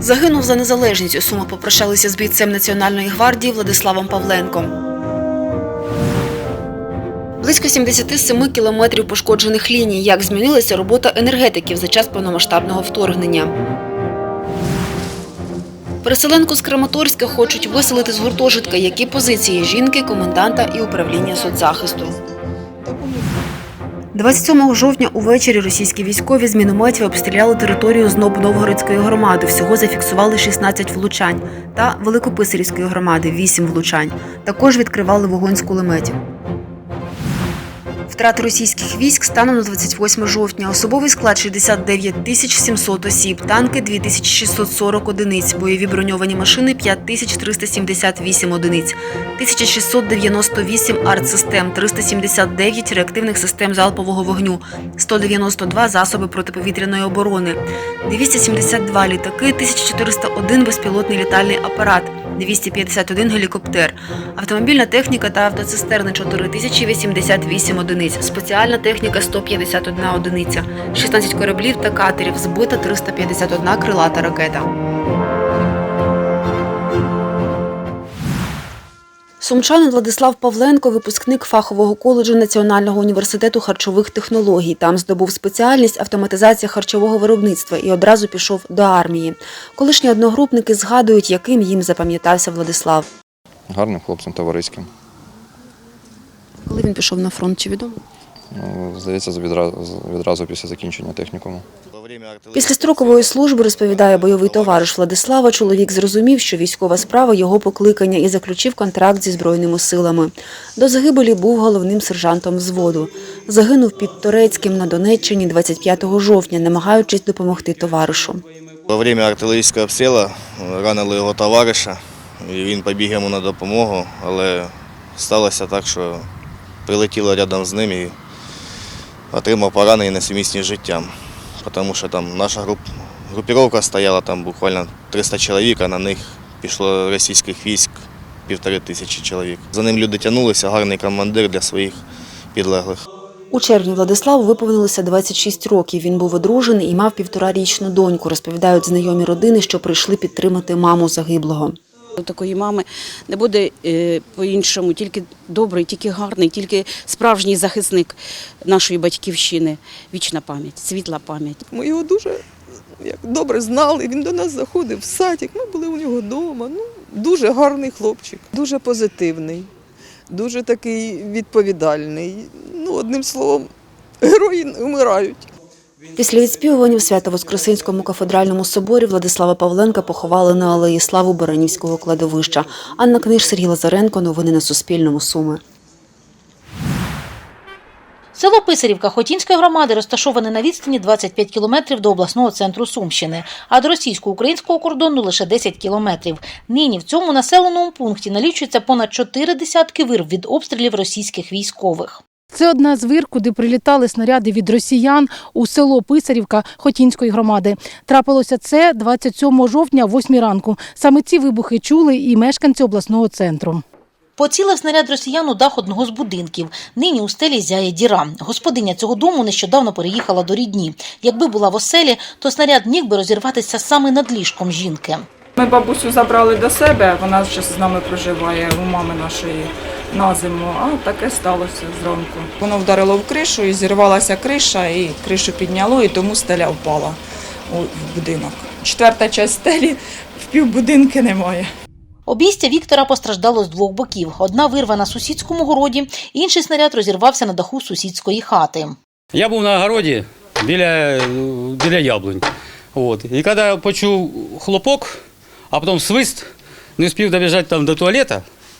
Загинув за незалежність. У Сумах попрощалися з бійцем Національної гвардії Владиславом Павленком. Близько 77 кілометрів пошкоджених ліній. Як змінилася робота енергетиків за час повномасштабного вторгнення. Переселенку з Краматорська хочуть виселити з гуртожитка. Які позиції жінки, коменданта і управління соцзахисту. 27 жовтня увечері російські військові з мінометів обстріляли територію знов Новгородської громади. Всього зафіксували 16 влучань та Великописарівської громади 8 влучань. Також відкривали вогонь з кулеметів. Втрати російських військ станом на 28 жовтня. Особовий склад 69 тисяч 700 осіб, танки 2640 одиниць, бойові броньовані машини 5378 одиниць, 1698 артсистем, 379 реактивних систем залпового вогню, 192 засоби протиповітряної оборони, 272 літаки, 1401 безпілотний літальний апарат, 251 гелікоптер, автомобільна техніка та автоцистерни 4088 одиниць, спеціальна техніка 151 одиниця, 16 кораблів та катерів, збита 351 крилата ракета. Сумчанин Владислав Павленко, випускник фахового коледжу Національного університету харчових технологій. Там здобув спеціальність автоматизація харчового виробництва і одразу пішов до армії. Колишні одногрупники згадують, яким їм запам'ятався Владислав. гарним хлопцем товариським. Коли він пішов на фронт, чи відомо? Ну, Здається, відразу, відразу після закінчення технікуму. Після строкової служби, розповідає бойовий товариш Владислава, чоловік зрозумів, що військова справа його покликання і заключив контракт зі Збройними силами. До загибелі був головним сержантом взводу. Загинув під Торецьким на Донеччині 25 жовтня, намагаючись допомогти товаришу. Во время артилерійського обстрілу ранили його товариша, і він побіг йому на допомогу, але сталося так, що прилетіло рядом з ним і отримав поранення несумісні з життям. Тому що там наша груп, групіровка стояла, там буквально 300 чоловік, а на них пішло російських військ півтори тисячі чоловік. За ним люди тягнулися, гарний командир для своїх підлеглих. У червні Владиславу виповнилося 26 років. Він був одружений і мав півторарічну доньку, розповідають знайомі родини, що прийшли підтримати маму загиблого. У такої мами не буде е, по-іншому, тільки добрий, тільки гарний, тільки справжній захисник нашої батьківщини. Вічна пам'ять, світла пам'ять. Ми його дуже як, добре знали. Він до нас заходив в садик. Ми були у нього вдома. Ну, дуже гарний хлопчик, дуже позитивний, дуже такий відповідальний. Ну, одним словом, герої вмирають. Після відспівування в Свято-Воскресенському кафедральному соборі Владислава Павленка поховали на алеї Славу Баранівського кладовища. Анна Книж, Сергій Лазаренко. Новини на Суспільному. Суми. Село Писарівка Хотінської громади розташоване на відстані 25 кілометрів до обласного центру Сумщини, а до російсько-українського кордону лише 10 кілометрів. Нині в цьому населеному пункті налічується понад чотири десятки вирв від обстрілів російських військових. Це одна з вир, куди прилітали снаряди від росіян у село Писарівка Хотінської громади. Трапилося це 27 жовтня, о 8 ранку. Саме ці вибухи чули і мешканці обласного центру. Поцілив снаряд росіян у дах одного з будинків. Нині у стелі зяє діра. Господиня цього дому нещодавно переїхала до рідні. Якби була в оселі, то снаряд міг би розірватися саме над ліжком жінки. Ми бабусю забрали до себе, вона зараз з нами проживає у мами нашої на зиму, а таке сталося зранку. Воно вдарило в кришу і зірвалася криша, і кришу підняло, і тому стеля впала у в будинок. Четверта частина стелі в півбудинки немає. Обійстя Віктора постраждало з двох боків. Одна вирва на сусідському городі, інший снаряд розірвався на даху сусідської хати. Я був на огороді біля, біля яблунь. От. І коли почув хлопок, а потім свист, не встиг добіжати там до туалету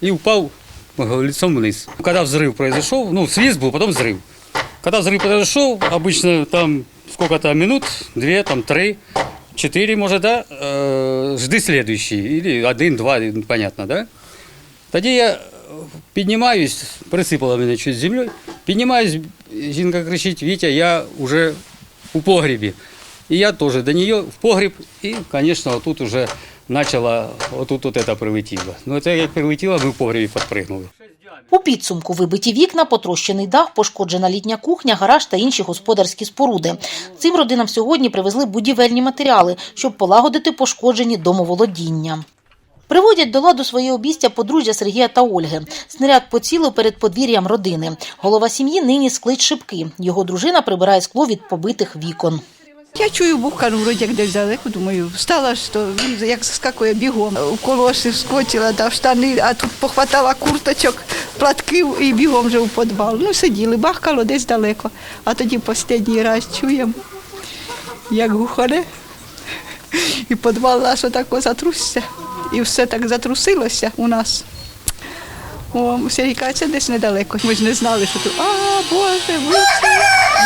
і впав лицом вниз. Коли взрыв произошел, ну, свист был, потом взрыв. Когда взрыв произошел, обычно там сколько-то минут, две, там три, четыре, может, да, э, жди следующий, или один, два, понятно, да? Тоді я піднімаюсь, присипала мене чуть землею, піднімаюсь, жінка кричить, Вітя, я вже у погребі. І я теж до нее в погреб, і, звісно, тут вже почала, отут от это прилетіло. Ну, це як прилетіло, ми в погребі підпригнули. У підсумку вибиті вікна, потрощений дах, пошкоджена літня кухня, гараж та інші господарські споруди. Цим родинам сьогодні привезли будівельні матеріали, щоб полагодити пошкоджені домоволодіння. Приводять до ладу своє обістя подружжя Сергія та Ольги. Снаряд поцілив перед подвір'ям родини. Голова сім'ї нині склить шибки. Його дружина прибирає скло від побитих вікон. Я чую бухкану, вроді як десь далеко, думаю, встала, що як скакує бігом. У колоші вскочила, да, в штани, а тут похватала курточок, платків і бігом вже у підвал. Ну, сиділи, бахкало десь далеко. А тоді останній раз чуємо, як гухане. І підвал наш отако затрусся. І все так затрусилося у нас. О, Сергій каже, це десь недалеко. Ми ж не знали, що тут. А, Боже, вийшли.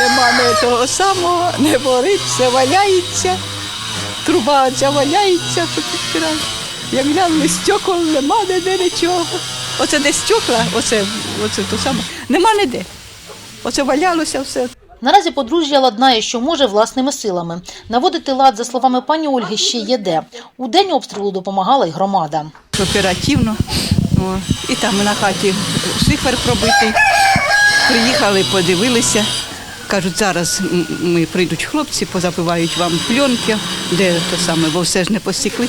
Нема не того самого, не горить, все валяється. Труба ця валяється, що підпирає. Як глянули стекол, нема ніде нічого. Оце десь стекла, оце, оце то саме. Нема ніде. Оце валялося все. Наразі подружжя ладнає, що може власними силами. Наводити лад, за словами пані Ольги, ще є де. У день обстрілу допомагала й громада. Оперативно. О, і там на хаті шифер пробитий. Приїхали, подивилися. Кажуть, зараз ми прийдуть хлопці, позапивають вам пленки, де то саме, бо все ж не посікли.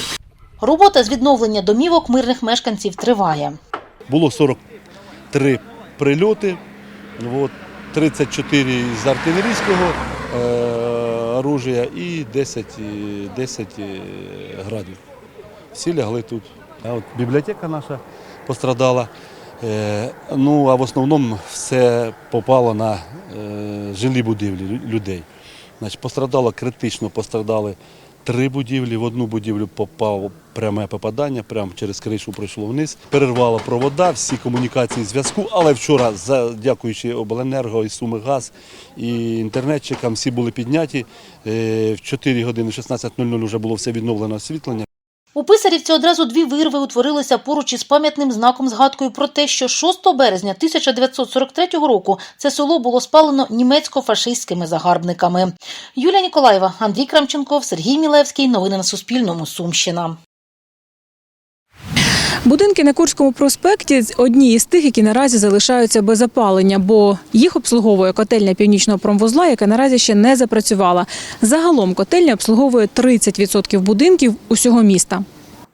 Робота з відновлення домівок мирних мешканців триває. Було 43 прильоти, 34 з артилерійського е, оружия і 10, е, 10 е, градів. Всі лягли тут. А от бібліотека наша пострадала. Е, ну, а в основному все попало на е, жилі будівлі людей. Значить, пострадало критично, пострадали три будівлі. В одну будівлю попало пряме попадання, прямо через кришу пройшло вниз. Перервало провода, всі комунікації зв'язку. Але вчора, дякуючи обленерго і Суми Газ і інтернетчикам, всі були підняті. Е, В 4 години 16.00 вже було все відновлено освітлення. У Писарівці одразу дві вирви утворилися поруч із пам'ятним знаком згадкою про те, що 6 березня 1943 року це село було спалено німецько-фашистськими загарбниками. Юлія Ніколаєва, Андрій Крамченков, Сергій Мілевський. Новини на Суспільному. Сумщина. Будинки на Курському проспекті одні із тих, які наразі залишаються без опалення, бо їх обслуговує котельня північного промвузла, яка наразі ще не запрацювала. Загалом котельня обслуговує 30% будинків усього міста.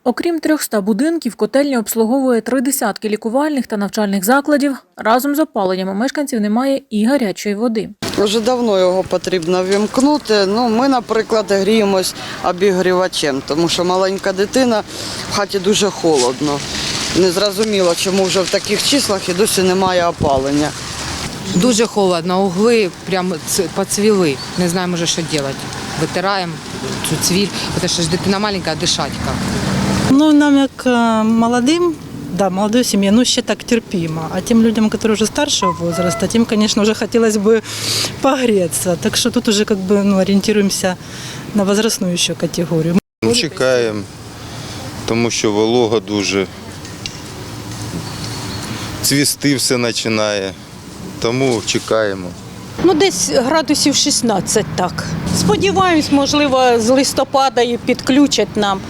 Окрім 300 будинків, котельня обслуговує три десятки лікувальних та навчальних закладів. Разом з опаленням у мешканців немає і гарячої води. Вже давно його потрібно вімкнути. Ну, ми, наприклад, гріємось обігрівачем, тому що маленька дитина в хаті дуже холодно. Не зрозуміло, чому вже в таких числах і досі немає опалення. Дуже холодно, угли прямо поцвіли. Не знаємо вже, що робити. Витираємо цю цвіль, тому що ж дитина маленька, а дишать як. Ну, нам як е, молодим, да, молодой семье, ну, ще так терпимо. А тем людям, которые уже старшего возраста, тем, конечно, уже хотелось бы погреться. Так что тут уже как бы ну, ориентируемся на возрастную еще категорию. Ну, чекаємо, тому що волога дуже. Цвісти все починає, тому чекаємо. Ну, десь градусів 16 так. Сподіваємось, можливо, з листопада і підключать нам.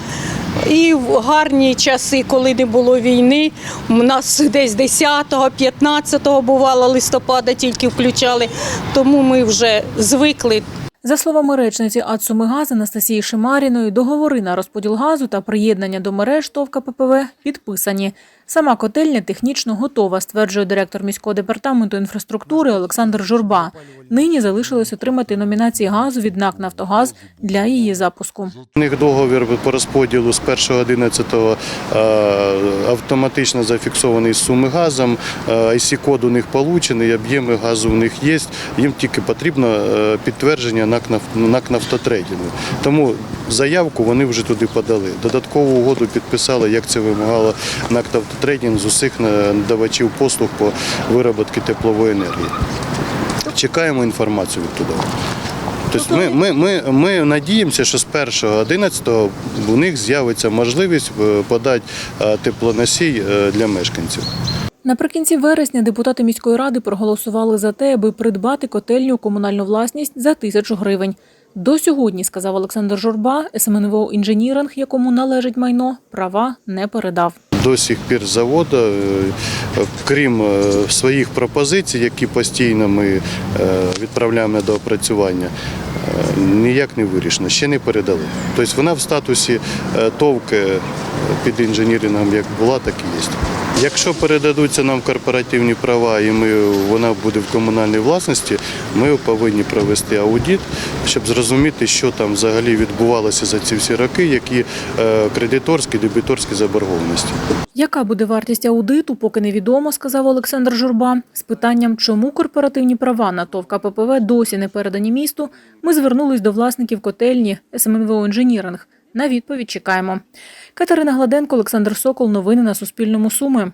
І в гарні часи, коли не було війни, у нас десь 10-го, 15-го бувало листопада тільки включали, тому ми вже звикли. За словами речниці АЦУМИГАЗ Анастасії Шимаріної, договори на розподіл газу та приєднання до мереж ТОВ КППВ підписані. Сама котельня технічно готова, стверджує директор міського департаменту інфраструктури Олександр Журба. Нині залишилось отримати номінації газу від НАК «Нафтогаз» для її запуску. У них договір по розподілу з 1.11 е, автоматично зафіксований з суми газом. IC-код у них получений, об'єми газу у них є. Їм тільки потрібно е, підтвердження «Наф- НАК «Нафтотрейдингу». Тому заявку вони вже туди подали. Додаткову угоду підписали, як це вимагало НАК «Нафтотрейдинг» з усіх надавачів послуг по виробітки теплової енергії. Чекаємо інформацію відтуди. Тобто ми, ми, ми, ми надіємося, що з 1.11 у них з'явиться можливість е, подати е, теплоносій е, для мешканців. Наприкінці вересня депутати міської ради проголосували за те, аби придбати котельню комунальну власність за тисячу гривень. До сьогодні, сказав Олександр Журба, СМНВО інженіринг, якому належить майно, права не передав. до сих пір заводу, е, крім е, своїх пропозицій, які постійно ми е, відправляємо на доопрацювання, е, ніяк не вирішено, ще не передали. Тобто вона в статусі товки під інженірингом як була, так і є. Якщо передадуться нам корпоративні права і ми, вона буде в комунальній власності, ми повинні провести аудит, щоб зрозуміти, що там взагалі відбувалося за ці всі роки, які е, кредиторські, дебіторські заборгованості. Яка буде вартість аудиту, поки невідомо, сказав Олександр Журба. З питанням, чому корпоративні права на ТОВ КППВ досі не передані місту, ми звернулись до власників котельні СМНВО «Інженіринг». На відповідь чекаємо. Катерина Гладенко, Олександр Сокол. Новини на Суспільному. Суми.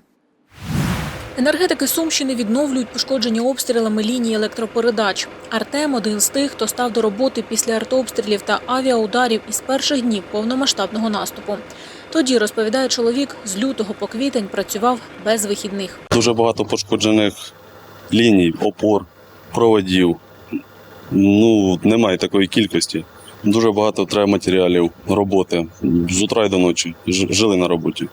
Енергетики Сумщини відновлюють пошкоджені обстрілами лінії електропередач. Артем один з тих, хто став до роботи після артобстрілів та авіаударів із перших днів повномасштабного наступу. Тоді, розповідає чоловік, з лютого по квітень працював без вихідних. Дуже багато пошкоджених ліній, опор, проводів. Ну, немає такої кількості. Дуже багато треба матеріалів, роботи. З утра й до ночі. Жили на роботі.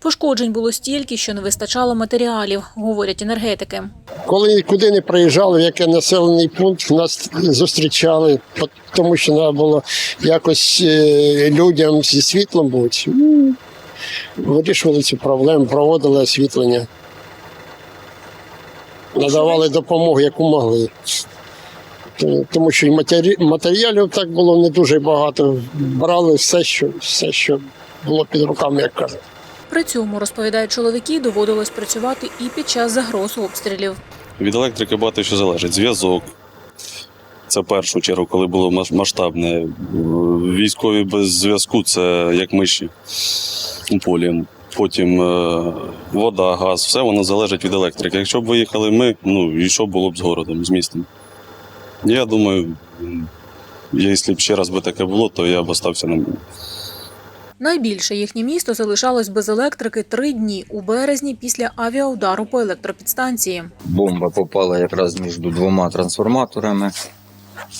Пошкоджень було стільки, що не вистачало матеріалів, говорять енергетики. Коли куди не приїжджали, в який населений пункт, нас зустрічали, тому що треба було якось е, людям зі світлом бути. Ну, Вирішували цю проблему, проводили освітлення, надавали допомогу, яку могли. Тому- Тому що і матері- матеріалів так було не дуже багато. Брали все, що, все, що було під руками, як кажуть. При цьому, розповідають чоловіки, доводилось працювати і під час загроз обстрілів. Від електрики багато що залежить. Зв'язок. Це в першу чергу, коли було масштабне. Військові без зв'язку це як миші у полі. Потім е, вода, газ, все воно залежить від електрики. Якщо б виїхали ми, ну і що було б з городом, з містом? Я думаю, якщо б ще раз би таке було, то я б остався на Найбільше їхнє місто залишалось без електрики три дні у березні після авіаудару по електропідстанції. Бомба попала якраз між двома трансформаторами.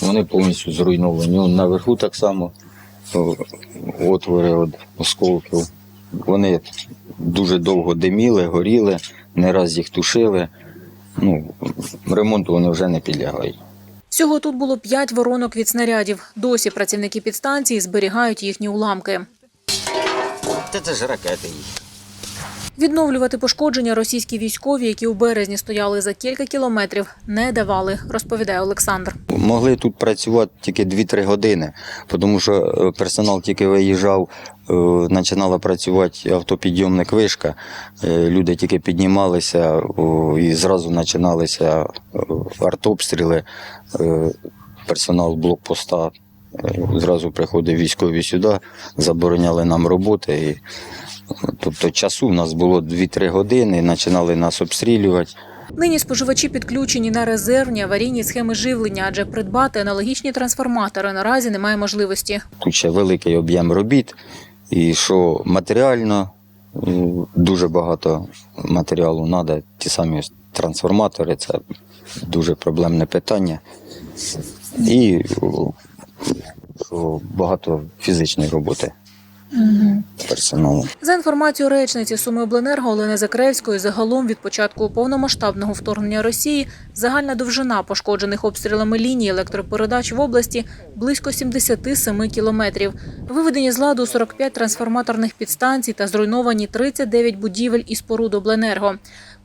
Вони повністю зруйновані. Ну, Наверху так само отвори від осколків. Вони дуже довго диміли, горіли, не раз їх тушили. Ну, ремонту вони вже не підлягають. Всього тут було п'ять воронок від снарядів. Досі працівники підстанції зберігають їхні уламки. Це ж ракети їх. Відновлювати пошкодження російські військові, які у березні стояли за кілька кілометрів, не давали, розповідає Олександр. Могли тут працювати тільки 2-3 години, тому що е, персонал тільки виїжджав, е, починала працювати автопідйомник вишка. Е, Люди тільки піднімалися і зразу починалися артобстріли. Персонал блокпоста зразу приходив військові сюди, забороняли нам роботи. І, тобто часу в нас було 2-3 години, починали нас обстрілювати. Нині споживачі підключені на резервні аварійні схеми живлення, адже придбати аналогічні трансформатори наразі немає можливості. Тут ще великий об'єм робіт, і що матеріально дуже багато матеріалу треба. Ті самі трансформатори це дуже проблемне питання. І що багато фізичної роботи персоналу. За інформацією речниці Сумиобленерго Олени Закревської, загалом від початку повномасштабного вторгнення Росії загальна довжина пошкоджених обстрілами ліній електропередач в області близько 77 кілометрів. Виведені з ладу 45 трансформаторних підстанцій та зруйновані 39 будівель і споруд обленерго.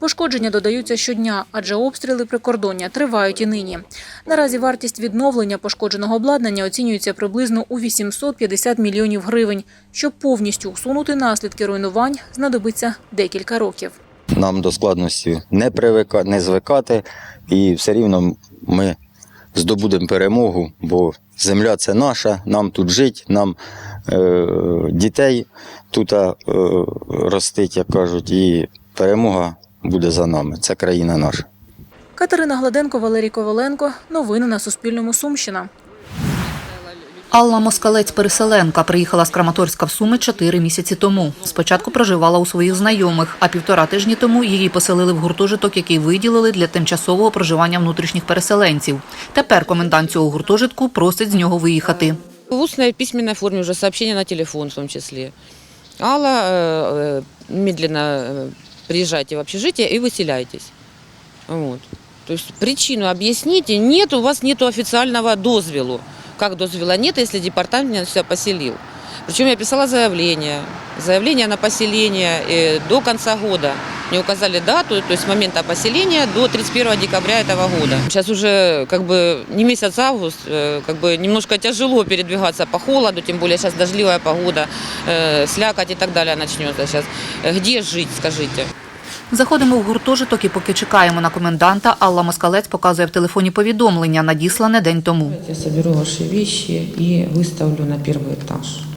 Пошкодження додаються щодня, адже обстріли прикордоння тривають і нині. Наразі вартість відновлення пошкодженого обладнання оцінюється приблизно у 850 мільйонів гривень. Щоб повністю усунути наслідки руйнувань, знадобиться декілька років. Нам до складності не привика, не звикати, і все рівно ми здобудемо перемогу, бо земля це наша, нам тут жити, нам е, дітей тут е, ростить, як кажуть, і перемога буде за нами. Це країна наша. Катерина Гладенко, Валерій Коваленко. Новини на Суспільному. Сумщина. Алла Москалець-переселенка приїхала з Краматорська в Суми чотири місяці тому. Спочатку проживала у своїх знайомих, а півтора тижні тому її поселили в гуртожиток, який виділили для тимчасового проживання внутрішніх переселенців. Тепер комендант цього гуртожитку просить з нього виїхати. В устной и письменной форме уже сообщение на телефон в том числе. Алла, э, э, медленно э, приезжайте в общежитие и выселяйтесь. Вот. То есть причину объясните. Нет, у вас нет официального дозвелу. Как дозвела нет, если департамент сюда поселил? Причем я писала заявление. Заявление на поселение э, до конца года. Мне указали дату, то есть с момента поселения до 31 декабря этого года. Сейчас уже как бы не месяц август, э, как бы немножко тяжело передвигаться по холоду, тем более сейчас дождливая погода, э, слякоть и так далее начнется сейчас. Э, Где жить, скажите? Заходимо в гуртожиток і поки чекаємо на коменданта, Алла Москалець показує в телефоні повідомлення, надіслане день тому. Я соберу ваши вещи и выставлю на первый этаж.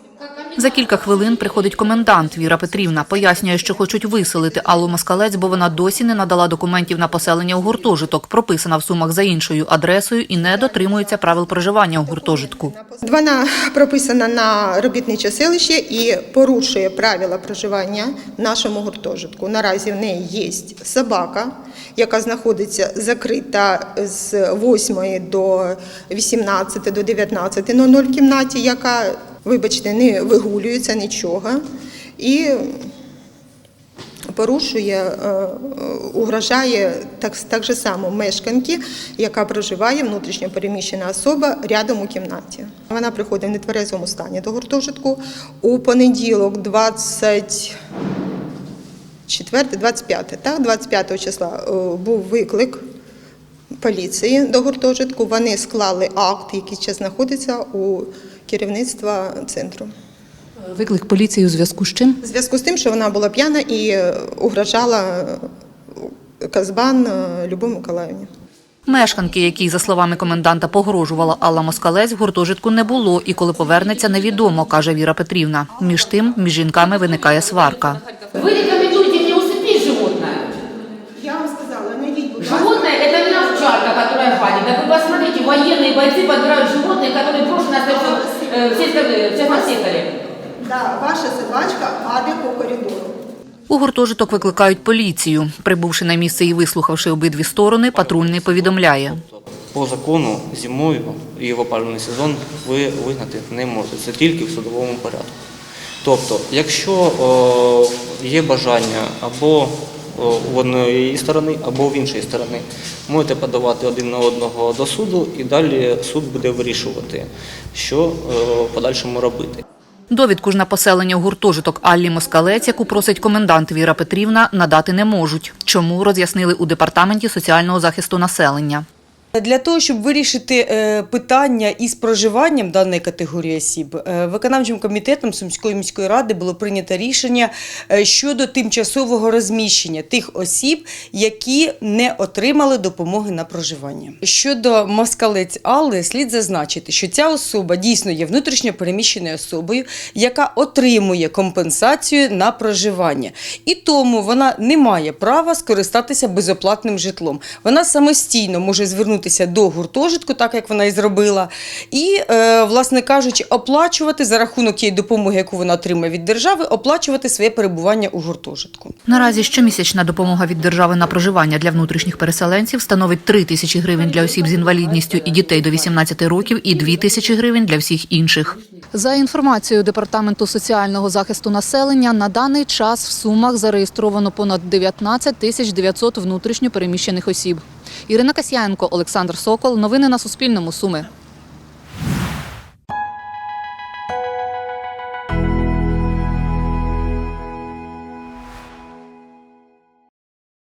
За кілька хвилин приходить комендант Віра Петрівна. Пояснює, що хочуть виселити Аллу Москалець, бо вона досі не надала документів на поселення у гуртожиток, прописана в сумах за іншою адресою і не дотримується правил проживання у гуртожитку. Вона прописана на робітниче селище і порушує правила проживання в нашому гуртожитку. Наразі в неї є собака, яка знаходиться закрита з 8 до 18 до 19.00 в кімнаті, яка, вибачте, не вигулюється нічого. І порушує, е, угрожає так, так же само мешканки, яка проживає внутрішньо переміщена особа рядом у кімнаті. Вона приходить в нетверезому стані до гуртожитку у понеділок, 24, 25, так, 25 числа е, був виклик поліції до гуртожитку. Вони склали акт, який зараз знаходиться у керівництва центру. Виклик поліції у зв'язку з чим? В зв'язку з тим, що вона була п'яна і е, угрожала е, Казбан е, Любов Миколаївні. Мешканки, якій, за словами коменданта, погрожувала Алла Москалець, в гуртожитку не було, і коли повернеться, невідомо, каже Віра Петрівна. Між тим, між жінками виникає сварка. Ви рекомендуєте мені усыпить животное? Я вам сказала, найдіть, будь Животное – это не овчарка, которая гадит. Да вы посмотрите, военные бойцы подбирают животные, которые брошены остаются э, в сельском- в частном. Да, ваша собачка аде по коридору. У гуртожиток викликають поліцію. Прибувши на місце і вислухавши обидві сторони, патрульний повідомляє. По закону зимою і в опалювальний сезон ви вигнати не можете. Це тільки в судовому порядку. Тобто, якщо о, є бажання або в одної сторони, або в іншої сторони, можете подавати один на одного до суду, і далі суд буде вирішувати, що в подальшому робити. Довідку ж на поселення у гуртожиток Аллі Москалець, яку просить комендант Віра Петрівна, надати не можуть. Чому роз'яснили у департаменті соціального захисту населення. Для того, щоб вирішити е, питання із проживанням даної категорії осіб, е, виконавчим комітетом Сумської міської ради було прийнято рішення е, щодо тимчасового розміщення тих осіб, які не отримали допомоги на проживання. Щодо москалець Алли, слід зазначити, що ця особа дійсно є внутрішньо переміщеною особою, яка отримує компенсацію на проживання. І тому вона не має права скористатися безоплатним житлом. Вона самостійно може звернутися до гуртожитку, так як вона і зробила, і, е, власне кажучи, оплачувати за рахунок тієї допомоги, яку вона отримує від держави, оплачувати своє перебування у гуртожитку. Наразі щомісячна допомога від держави на проживання для внутрішніх переселенців становить 3 тисячі гривень для осіб з інвалідністю і дітей до 18 років і 2 тисячі гривень для всіх інших. За інформацією Департаменту соціального захисту населення, на даний час в Сумах зареєстровано понад 19 тисяч 900 внутрішньо переміщених осіб. Ірина Касьянко, Олександр Сокол. Новини на Суспільному. Суми.